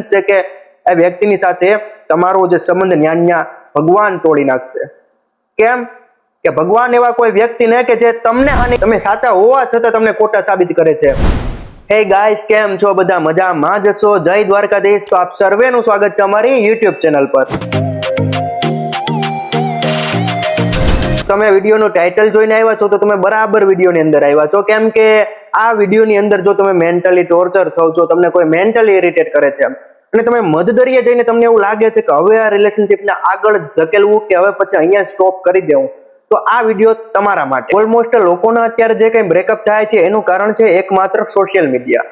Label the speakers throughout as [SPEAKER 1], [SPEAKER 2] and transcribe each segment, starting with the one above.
[SPEAKER 1] બનશે કે એ વ્યક્તિની સાથે તમારો જે સંબંધ ન્યાન્યા ભગવાન તોડી નાખશે? કેમ? કે ભગવાન એવા કોઈ વ્યક્તિ ને કે જે તમને હાનિ, તમે સાચા હોવા છતાં તમને ખોટા સાબિત કરે છે. હે ગાઈસ, કેમ છો બધા? મજામાં જશો જય દ્વારકાધીશ. તો આપ સર્વેનું સ્વાગત છે અમારી યુટ્યુબ ચેનલ પર. તમે વિડીયોનું ટાઇટલ જોઈને આવ્યા છો તો તમે બરાબર વિડીયોની અંદર આવ્યા છો. કેમ કે આ વિડીયોની અંદર જો તમે મેન્ટલી ટોર્ચર થાવ છો, તમને કોઈ મેન્ટલી ઇરિટેટ કરે છે. અને તમે મધદરિયે જઈને તમને એવું લાગે છે કે હવે આ રિલેશનશિપને આગળ ધકેલવું કે હવે પછી અહીંયા સ્ટોપ કરી દેવું. તો આ વીડિયો તમારા માટે. ઓલમોસ્ટ લોકોના અત્યારે જે કંઈ બ્રેકઅપ થાય છે, એનું કારણ છે એકમાત્ર સોશિયલ મીડિયા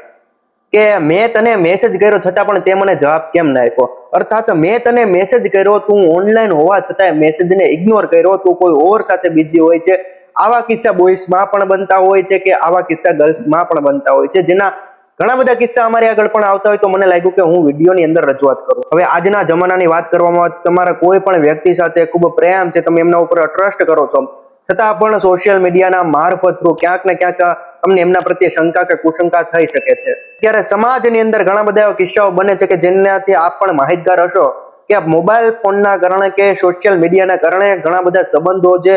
[SPEAKER 1] કે મેં તને મેસેજ કર્યો છતાં પણ તે મને જવાબ કેમ ના આપ્યો? અર્થાત મેં તને મેસેજ કર્યો, તું ઓનલાઈન હોવા છતાં મેસેજને ઇગ્નોર કર્યો, તું કોઈ ઓર સાથે બીજી હોય છે. આવા કિસ્સા બોયસમાં પણ બનતા હોય છે કે આવા કિસ્સા ગર્લ્સમાં પણ બનતા હોય છે. જેના ઘણા બધા કિસ્સા અમારી આગળ પણ આવતા હોય તો મને લાગ્યું કે હું વિડીયોની અંદર રજૂઆત કરું. હવે આજના જમાનાની વાત કરવામાં તમારા કોઈ પણ વ્યક્તિ સાથે ખૂબ પ્રેમ છે, તમે એમના ઉપર ટ્રસ્ટ કરો છો. છતાં પણ સોશિયલ મીડિયાના મારફત થ્રુ ક્યાંક ને ક્યાંક તમને એમના પ્રત્યે શંકા કે કુશંકા થઈ શકે છે. ત્યારે સમાજની અંદર ઘણા બધા એવા કિસ્સાઓ બને છે કે જેનાથી આપ પણ માહિતગાર હશો કે મોબાઈલ ફોનના કારણે કે સોશિયલ મીડિયાના કારણે ઘણા બધા સંબંધો જે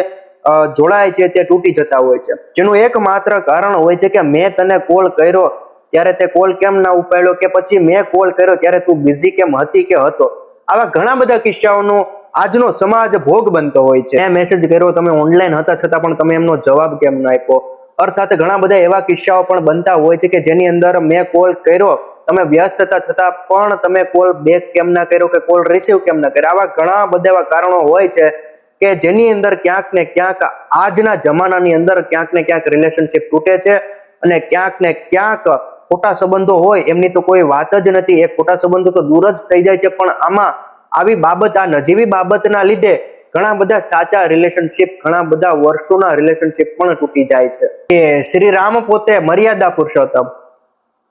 [SPEAKER 1] જોડાય છે તે તૂટી જતા હોય છે. જેનું એકમાત્ર કારણ હોય છે કે મેં તને કોલ કર્યો ત્યારે તે કોલ કેમ ના ઉપાડ્યો કે પછી મેં કોલ કર્યો ત્યારે તું બિઝી કેમ હતી કે હતો? આવા ઘણા બધા કિસ્સાઓનો આજનો સમાજ ભોગ બનતો હોય છે. મેં મેસેજ કર્યો, તમે ઓનલાઈન હતા છતાં પણ તમે એમનો જવાબ કેમ ના આપ્યો? અર્થાત ઘણા બધા એવા કિસ્સાઓ પણ બનતા હોય છે કે જેની અંદર મેં કોલ કર્યો, તમે વ્યસ્ત હતા છતાં પણ તમે કોલ બેક કેમ ના કર્યો કે કોલ રિસીવ કેમ ના કર્યો? આવા ઘણા બધા એવા કારણો હોય છે કે જેની અંદર ક્યાંક ને ક્યાંક આજના જમાનાની અંદર ક્યાંક ને ક્યાંક રિલેશનશિપ તૂટે છે અને ક્યાંક ને ક્યાંક ખોટા સંબંધો હોય, એમની તો કોઈ વાત જ નથી. એ ખોટા સંબંધો તો દૂર જ થઈ જાય છે. પણ આમાં આવી બાબત, આ નજીવી બાબતના લીધે ઘણા બધા સાચા રિલેશનશિપ ઘણા બધા વર્ષોના રિલેશનશિપ પણ તૂટી જાય છે. કે શ્રી રામ પોતે મર્યાદા પુરુષોત્તમ,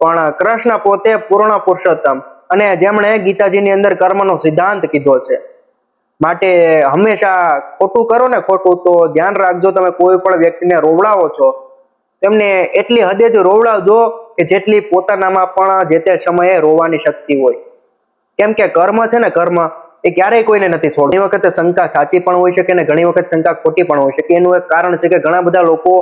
[SPEAKER 1] પણ કૃષ્ણ પોતે પૂર્ણ પુરુષોત્તમ. અને જેમણે ગીતાજીની અંદર કર્મનો સિદ્ધાંત કીધો છે. માટે હંમેશા ખોટું કરો ને ખોટું, તો ધ્યાન રાખજો તમે કોઈ પણ વ્યક્તિને રોવડાવો છો. તેમને એટલી હદે જ રોવડાવજો કે જેટલી પોતાનામાં પણ જે તે સમયે રોવાની શક્તિ હોય. કેમ કે કર્મ છે ને કર્મ એ ક્યારેય કોઈને નથી છોડતું. ઘણી વખતે શંકા સાચી પણ હોઈ શકે ને ઘણી વખત શંકા ખોટી પણ હોઈ શકે. એનું એક કારણ છે કે ઘણા બધા લોકો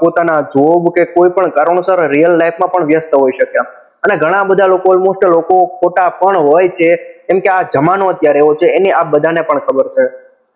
[SPEAKER 1] પોતાના જોબ કે કોઈ પણ કારણોસર રિયલ લાઈફમાં પણ વ્યસ્ત હોઈ શકે અને ઘણા બધા લોકો ઓલમોસ્ટ લોકો ખોટા પણ હોય છે. કેમ કે આ જમાનો અત્યારે એવો છે, એની આ બધાને પણ ખબર છે.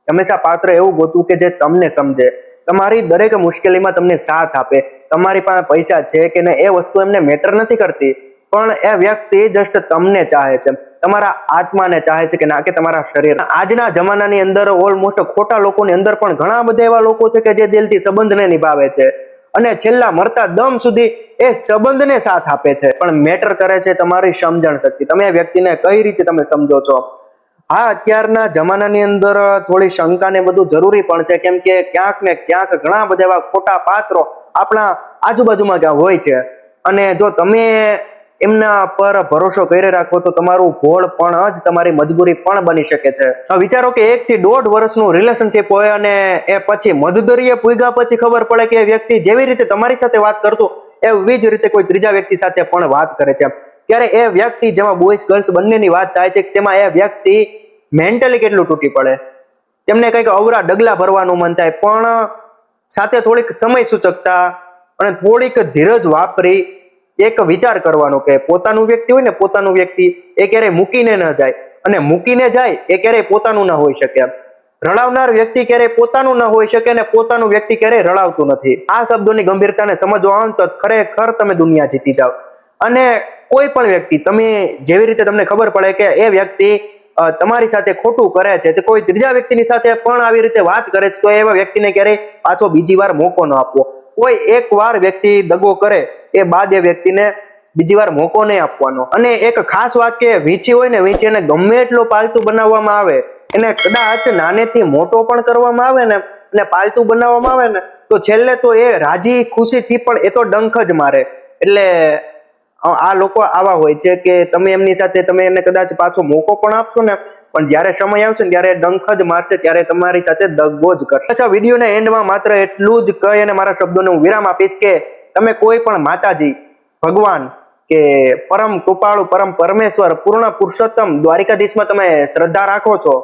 [SPEAKER 1] હંમેશા પાત્ર એવું ગોતવું કે જે તમને સમજે. તમારી દરેક મુશ્કેલીમાં તમને સાથ આપે. તમારી પાસે પૈસા છે કે નહીં, એ વસ્તુ એમને મેટર નથી કરતી. પણ એ વ્યક્તિ જસ્ટ તમને ચાહે છે. તમારા આત્માને ચાહે છે કે ના, કે તમારા શરીર. આજના જમાનાની અંદર ઓલમોસ્ટ ખોટા લોકોની અંદર પણ ઘણા બધા એવા લોકો છે કે જે દિલથી સંબંધને નિભાવે છે. અને છેલ્લા મરતા દમ સુધી એ સંબંધને સાથ આપે છે. પણ મેટર કરે છે તમારી સમજણ શક્તિ. તમે એ વ્યક્તિને કઈ રીતે તમે સમજો છો? હા અત્યારના જમાનાની અંદર થોડી શંકા ને બધું જરૂરી પણ છે, કેમ કે ક્યાંક ને ક્યાંક ઘણા બધા એવા ખોટા પાત્રો આપણા આજુબાજુમાં ક્યાં હોય છે. અને જો તમે એમના પર ભરોસો કરી રાખો તો તમારું ભોળ પણ જ તમારી મજબૂરી પણ બની શકે છે. વિચારો કે એક થી દોઢ વર્ષનું રિલેશનશિપ હોય અને એ પછી મધદરીએ પૂગા પછી ખબર પડે કે એ વ્યક્તિ જેવી રીતે તમારી સાથે વાત કરતો, એવી જ રીતે કોઈ ત્રીજા વ્યક્તિ સાથે પણ વાત કરે છે. ત્યારે એ વ્યક્તિ જેમાં બોયઝ ગર્લ્સ બંનેની વાત થાય છે, તેમાં એ વ્યક્તિ મેન્ટલી કેટલું તૂટી પડે. તેમને કંઈક અવરા ડગલા ભરવાનું મન થાય, પણ સાથે થોડીક સમય સૂચકતા અને થોડીક ધીરજ વાપરી એક વિચાર કરવાનો કે પોતાનું વ્યક્તિ હોય ને પોતાનું વ્યક્તિ એ ક્યારેય મૂકીને ન જાય. અને મૂકીને જાય એ ક્યારેય પોતાનું ન હોઈ શકે. રડાવનાર વ્યક્તિ ક્યારેય પોતાનું ન હોઈ શકે અને પોતાનું વ્યક્તિ ક્યારેય રડાવતું નથી. આ શબ્દોની ગંભીરતાને સમજવા આવે તો ખરેખર તમે દુનિયા જીતી જાઓ. અને કોઈ પણ વ્યક્તિ, તમે જેવી રીતે તમને ખબર પડે કે એ વ્યક્તિ તમારી સાથે ખોટું કરે છે, તે કોઈ ત્રીજા વ્યક્તિની સાથે પણ આવી રીતે વાત કરે છે, તો એવા વ્યક્તિને ક્યારેય પાછો બીજી વાર મોકો ન આપવો. કોઈ એક વાર વ્યક્તિ દગો કરે, એ બાદ એ વ્યક્તિને બીજી વાર મોકો નહીં આપવાનો. અને એક ખાસ વાક્ય વીંછી હોય ને, વીંછી ગમે એટલો પાલતુ બનાવવામાં આવે, એને કદાચ નાનેથી મોટો પણ કરવામાં આવે ને, અને પાલતુ બનાવવામાં આવે ને, તો છેલ્લે તો એ રાજી ખુશીથી પણ એ તો ડંખ જ મારે. એટલે આ લોકો આવા હોય છે કે તમે એમની સાથે તમે એને કદાચ પાછો મોકો પણ આપશો ને, પણ જ્યારે સમય આવશે ને ત્યારે ડંખ જ મારશે, ત્યારે તમારી સાથે દગો જ કરશે. અચ્છા, વિડીયોના એન્ડમાં માત્ર એટલું જ કહી અને મારા શબ્દોને હું વિરામ આપીશ કે તમે કોઈ પણ માતાજી, ભગવાન કે પરમ કૃપાળુ, પરમ પરમેશ્વર, પૂર્ણ પુરુષોત્તમ દ્વારિકાધીશમાં તમે શ્રદ્ધા રાખો છો,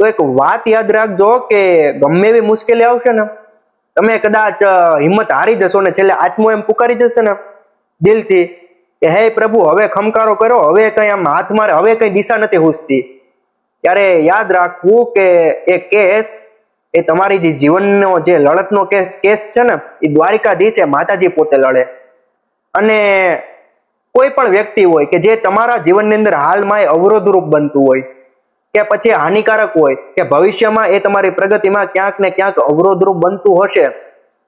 [SPEAKER 1] તો એક વાત યાદ રાખજો કે ગમે એવી મુશ્કેલી આવશે ને, તમે કદાચ હિંમત હારી જશો ને છેલ્લે આત્મો એમ પુકારી જશે ને દિલથી કે, હે પ્રભુ, હવે ખમકારો કરો હવે કઈ આમ હાથ મારે, હવે કઈ દિશા નથી હુસતી. ત્યારે યાદ રાખવું કે એ કેસ, એ તમારી જે જીવનનો જે લડતનો કેસ છે ને, એ દ્વારિકાધીશ એ માતાજી પોતે લડે. અને કોઈ પણ વ્યક્તિ હોય કે જે તમારા જીવનની અંદર હાલમાં એ અવરોધરૂપ બનતું હોય, કે પછી હાનિકારક હોય, કે ભવિષ્યમાં એ તમારી પ્રગતિમાં ક્યાંક ને ક્યાંક અવરોધરૂપ બનતું હશે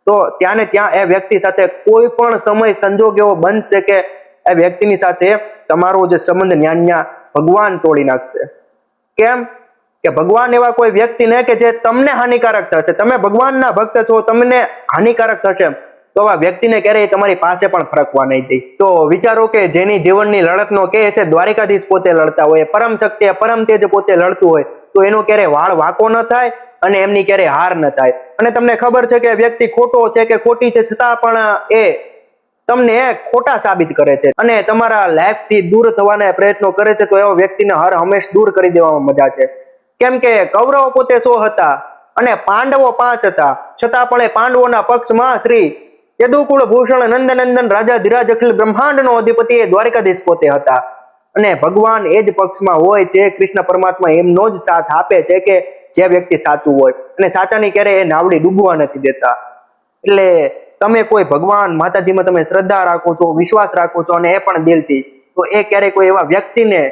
[SPEAKER 1] તો ત્યાં ને ત્યાં એ વ્યક્તિ સાથે કોઈ પણ સમય સંજોગ એવો બનશે કે એ વ્યક્તિની સાથે તમારો જે સંબંધ ન્યા ન્યા ભગવાન તોડી નાખશે. કેમ? કે ભગવાન એવા કોઈ વ્યક્તિ ને કે જે તમને હાનિકારક થશે. તમે ભગવાનના ભક્ત છો, તમને હાનિકારક થશે. તો આવા વ્યક્તિને ક્યારેય તમારી પાસે પણ ફરકવા નહીં દે. તો વિચારો કે જેની જીવનની લડતનો કે છે, દ્વારિકાધીશ પોતે લડતા હોય, પરમ શક્તિ પરમ તેજ પોતે લડતું હોય તો એનો ક્યારેય વાળ વાંકો ન થાય અને એમની ક્યારેય હાર ન થાય. અને તમને ખબર છે કે વ્યક્તિ ખોટો છે કે ખોટી છે છતાં પણ એ તમને ખોટા સાબિત કરે છે. અને તમારા લાઈફથી દૂર થવાના પ્રયત્નો કરે છે તો એવા વ્યક્તિને હર હંમેશ દૂર કરી દેવામાં મજા છે. કેમ કે કૌરવો પોતે સો હતા અને પાંડવો પાંચ હતા. છતાં પણ એ પાંડવોના પક્ષમાં શ્રી યદુકુળ ભૂષણ નંદનંદન રાજા ધીરાજ અખિલ બ્રહ્માંડનો અધિપતિ એ દ્વારકાધીશ પોતે હતા. અને ભગવાન એ જ પક્ષમાં હોય છે, કૃષ્ણ પરમાત્મા એમનો જ સાથ આપે છે કે જે વ્યક્તિ સાચું હોય. અને સાચાની ક્યારેય એ નાવડી ડૂબવા નથી દેતા. એટલે તમે કોઈ ભગવાન માતાજીમાં તમે શ્રદ્ધા રાખો છો, વિશ્વાસ રાખો છો અને એ પણ દિલથી, તો એ ક્યારેય કોઈ એવા વ્યક્તિને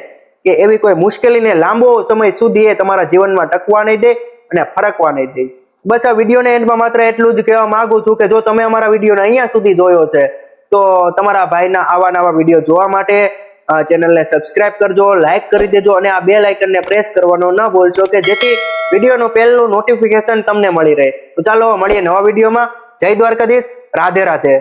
[SPEAKER 1] કે એવી કોઈ મુશ્કેલીને લાંબો સમય સુધી એ તમારા જીવનમાં ટકવા નહીં દે અને ફરકવા નહીં દે. બસ આ વિડીયોને એન્ડમાં માત્ર એટલું જ કહેવા માંગુ છું કે જો તમે અમારા વિડીયોને અહીંયા સુધી જોયો છે, તો તમારા ભાઈના આવા નવા વીડિયો જોવા માટે ચેનલને સબસ્ક્રાઇબ કરજો, લાઇક કરી દેજો અને આ બે લાઇકનને પ્રેસ કરવાનો ન ભૂલશો કે જેથી વિડીયોનું પહેલું નોટિફિકેશન તમને મળી રહે. તો ચાલો મળીએ નવા વિડીયોમાં. જય દ્વારકાધીશ. રાધે રાધે.